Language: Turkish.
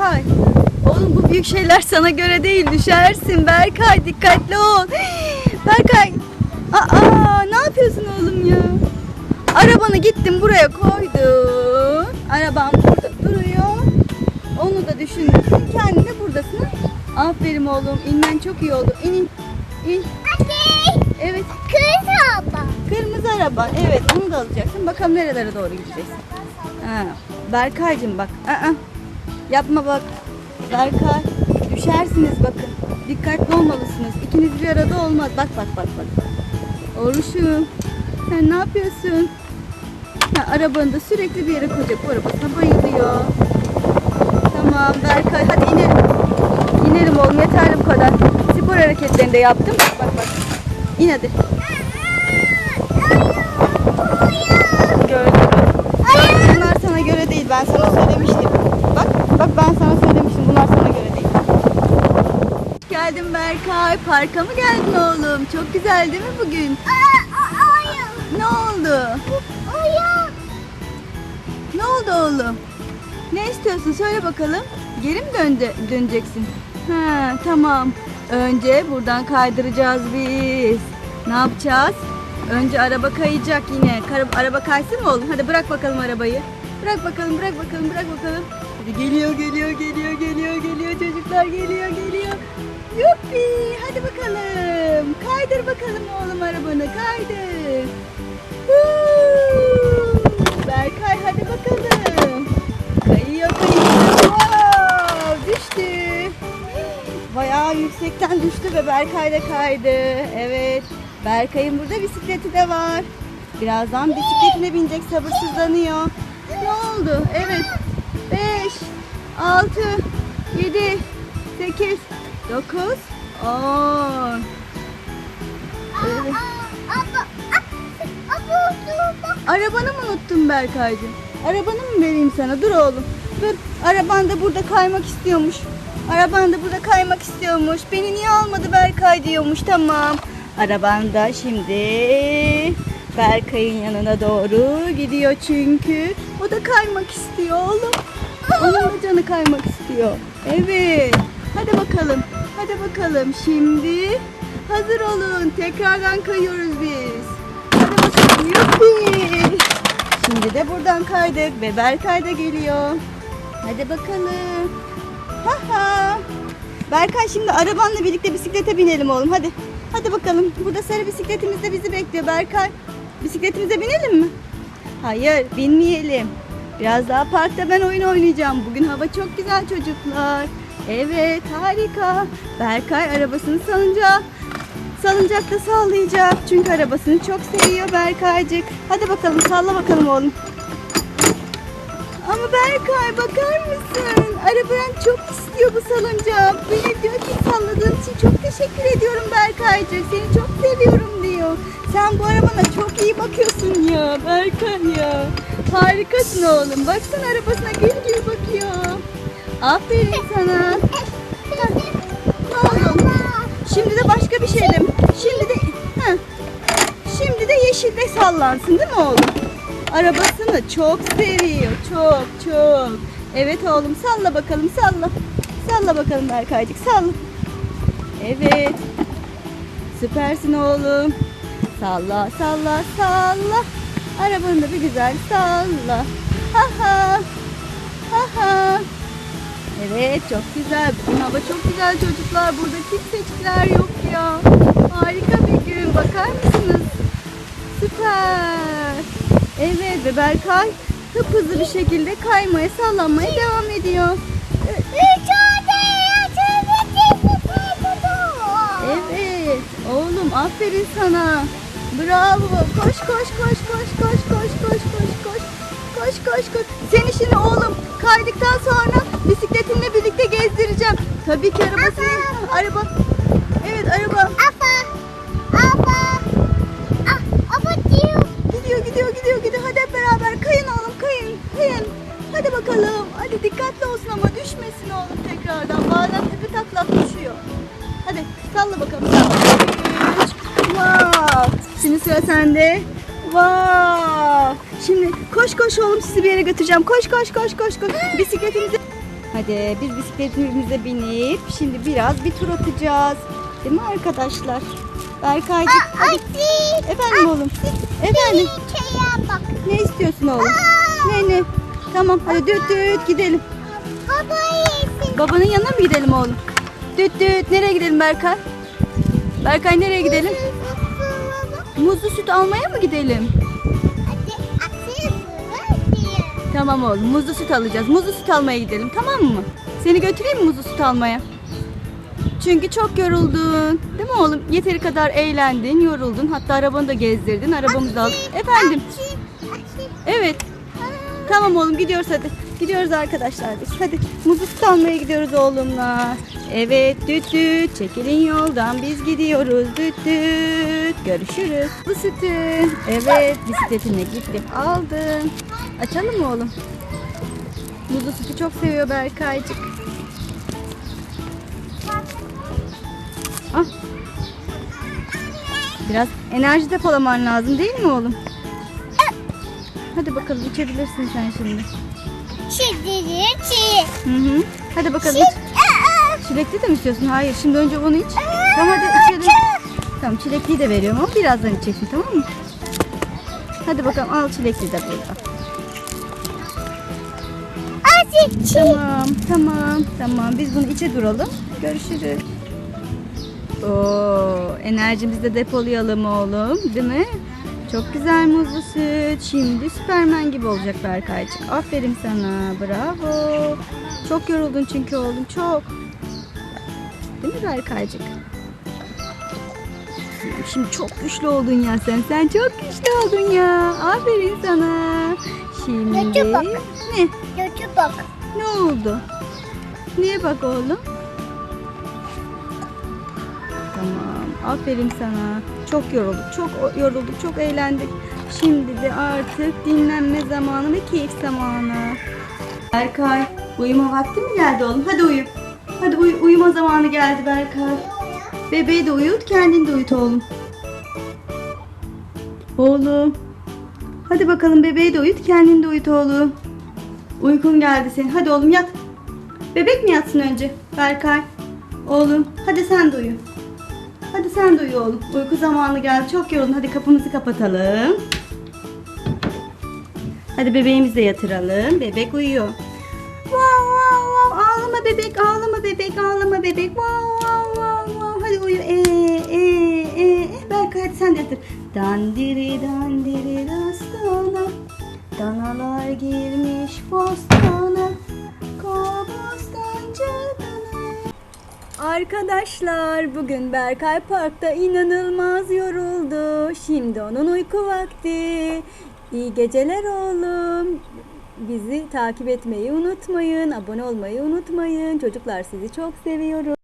Berkay. Oğlum bu büyük şeyler sana göre değil. Düşersin Berkay. Dikkatli ol. Berkay. Aa ne yapıyorsun oğlum ya? Arabanı gittin buraya koydun. Araban burada duruyor. Onu da düşündün. Kendin de buradasın. Aferin oğlum. İnmen çok iyi oldu. İn in. in. Anne. Evet. Kız abla. Kırmızı araba. Evet onu da alacaksın. Bakalım nerelere doğru gideceksin. Ha. Berkaycığım bak. Aa, yapma bak. Berkay. Düşersiniz bakın. Dikkatli olmalısınız. İkiniz bir arada olmaz. Bak bak bak bak. Oruçum. Sen ne yapıyorsun? Ha, arabanı da sürekli bir yere koyacak. Bu arabasına bayılıyor. Tamam Berkay hadi inelim. İnelim oğlum yeterli bu kadar. Spor hareketlerini de yaptım. Bak bak bak. İn hadi. Gördüm. Bunlar sana göre değil. Ben sana söylemiştim. Bak, ben sana söylemiştim. Bunlar sana göre değil. Geldin Berkay. Parka mı geldin oğlum? Çok güzel değil mi bugün? Ne oldu? Ne oldu oğlum? Ne istiyorsun? Söyle bakalım. Geri mi dönde, döneceksin? Ha, tamam. Önce buradan kaydıracağız biz. Ne yapacağız? Önce araba kayacak yine. Kara- araba kaysın mı oğlum? Hadi bırak bakalım arabayı. Bırak bakalım, bırak bakalım, bırak bakalım. Geliyor, geliyor, geliyor, geliyor, geliyor. Çocuklar geliyor, geliyor. Yuppi! Hadi bakalım. Kaydır bakalım oğlum arabanı, kaydır. Huu! Berkay hadi bakalım. Kayıyor, kayıyor. Wow! Düştü. Bayağı yüksekten düştü ve Berkay da kaydı. Evet. Berkay'ın burada bisikleti de var. Birazdan bisikletine binecek sabırsızlanıyor. Ne oldu? Evet. 5, 6, 7, 8, 9, 10. Evet. Arabanı mı unuttun Berkaycığım? Arabanı mı vereyim sana? Dur oğlum. Dur. Araban da burada kaymak istiyormuş. Araban da burada kaymak istiyormuş. Beni niye almadı Berkay diyormuş. Tamam. Araban da şimdi Berkay'ın yanına doğru gidiyor çünkü. Da kaymak istiyor oğlum. Onun da canı kaymak istiyor. Evet. Hadi bakalım. Hadi bakalım. Şimdi hazır olun. Tekrardan kayıyoruz biz. Hadi bakalım. Yuppi. Şimdi de buradan kaydık ve Berkay da geliyor. Hadi bakalım. Ha ha. Berkay şimdi arabanla birlikte bisiklete binelim oğlum hadi. Hadi bakalım. Burada sarı bisikletimiz de bizi bekliyor Berkay. Bisikletimize binelim mi? Hayır binmeyelim. Biraz daha parkta ben oyun oynayacağım. Bugün hava çok güzel çocuklar. Evet harika. Berkay arabasını salınca salıncakta sallayacak. Çünkü arabasını çok seviyor Berkaycık. Hadi bakalım salla bakalım oğlum. Ama Berkay bakar mısın? Araban çok istiyor bu salıncağı. Beni diyor ki salladığın için çok teşekkür ediyorum Berkaycık. Seni çok seviyorum diyor. Sen bu arabana çok iyi bakıyorsun ya Berkay ya. Harikasın oğlum. Baksana arabasına gül gül bakıyor. Aferin sana. Oğlum. Şimdi de başka bir şey de. Şimdi de heh. Şimdi de yeşilde sallansın değil mi oğlum? Arabasını çok seviyor. Çok çok. Evet oğlum salla bakalım salla. Salla bakalım Berkaycık salla. Evet. Süpersin oğlum. Salla salla salla. Arabanı da bir güzel salla. Ha ha. Ha ha. Evet çok güzel. Bugün hava çok güzel çocuklar. Burada kimsecikler yok ya. Harika bir gün. Bakar mısınız? Süper. Evet ve Berkay hızlı bir şekilde kaymaya sallanmaya devam ediyor. Evet. Oğlum aferin sana. Bravo. Koş koş koş koş koş koş koş koş koş. Koş koş koş. Seni şimdi oğlum kaydıktan sonra bisikletinle birlikte gezdireceğim. Tabii ki arabasını. Araba. Evet araba. Gidiyor gidiyor gidiyor gidiyor. Hadi hep beraber kayın oğlum kayın kayın. Hadi bakalım. Hadi dikkatli olsun ama düşmesin oğlum tekrardan. Bazen tepe taklak düşüyor. Hadi salla bakalım. Wow. Şimdi sıra sende. Wow. Şimdi koş koş oğlum sizi bir yere götüreceğim. Koş koş koş koş koş. Bisikletimizi Hadi biz bisikletimize binip şimdi biraz bir tur atacağız. Değil mi arkadaşlar? Berkaycık hadi. Hadi. Efendim oğlum. Efendim. Bak. Ne istiyorsun oğlum? Ne ne? Tamam hadi düt düt gidelim. Baba iyisin. Babanın yanına mı gidelim oğlum? Düt düt nereye gidelim Berkay? Berkay nereye gidelim? Muzlu süt almaya mı gidelim? Tamam oğlum muzlu süt alacağız. Muzlu süt almaya gidelim tamam mı? Seni götüreyim mi muzlu süt almaya? Çünkü çok yoruldun. Değil mi oğlum? Yeteri kadar eğlendin, yoruldun. Hatta arabanı da gezdirdin. Arabamızı da aldık. Efendim? Evet. Tamam oğlum gidiyoruz hadi. Gidiyoruz arkadaşlar biz. Hadi muzlu süt almaya gidiyoruz oğlumla. Evet düt düt çekilin yoldan biz gidiyoruz düt düt. Görüşürüz. Bu. Evet bisikletine gittim aldım. Açalım mı oğlum? Muzlu sütü çok seviyor Berkaycık. Ah. Biraz enerji depolaman lazım değil mi oğlum? Hadi bakalım içebilirsin sen şimdi. Şimdi çi. Hı hı. Hadi bakalım iç. Çilekli de mi istiyorsun? Hayır. Şimdi önce bunu iç. Tamam hadi içelim. Tamam çilekliyi de veriyorum ama birazdan içeceksin tamam mı? Hadi bakalım al çilekli de burada. Çi. Tamam tamam tamam. Biz bunu içe duralım. Görüşürüz. Oo, enerjimizi de depolayalım oğlum. Değil mi? Çok güzel muzlu süt. Şimdi Süpermen gibi olacak Berkaycık. Aferin sana. Bravo. Çok yoruldun çünkü oğlum. Çok. Değil mi Berkaycık? Şimdi çok güçlü oldun ya sen. Sen çok güçlü oldun ya. Aferin sana. Şimdi Götür bak. ne? Götür bak. Ne oldu? Niye bak oğlum? Aferin sana. Çok yorulduk. Çok yorulduk. Çok eğlendik. Şimdi de artık dinlenme zamanı ve keyif zamanı. Berkay, uyuma vakti mi geldi oğlum? Hadi uyu. Hadi uyu, uyuma zamanı geldi Berkay. Bebeği de uyut, kendini de uyut oğlum. Oğlum. Hadi bakalım bebeği de uyut, kendini de uyut oğlum. Uykun geldi senin. Hadi oğlum yat. Bebek mi yatsın önce? Berkay. Oğlum hadi sen de uyu. Hadi sen de uyu oğlum. Uyku zamanı geldi. Çok yoruldun. Hadi kapımızı kapatalım. Hadi bebeğimizi de yatıralım. Bebek uyuyor. Wow wow wow. Ağlama bebek, ağlama bebek, ağlama bebek. Wow wow wow wow. Hadi uyu. Ee, ee, ee. Berkay hadi sen de yatır. Dandiri dandiri dastana. Danalar girmiş bostana. Arkadaşlar bugün Berkay Park'ta inanılmaz yoruldu. Şimdi onun uyku vakti. İyi geceler oğlum. Bizi takip etmeyi unutmayın. Abone olmayı unutmayın. Çocuklar sizi çok seviyorum.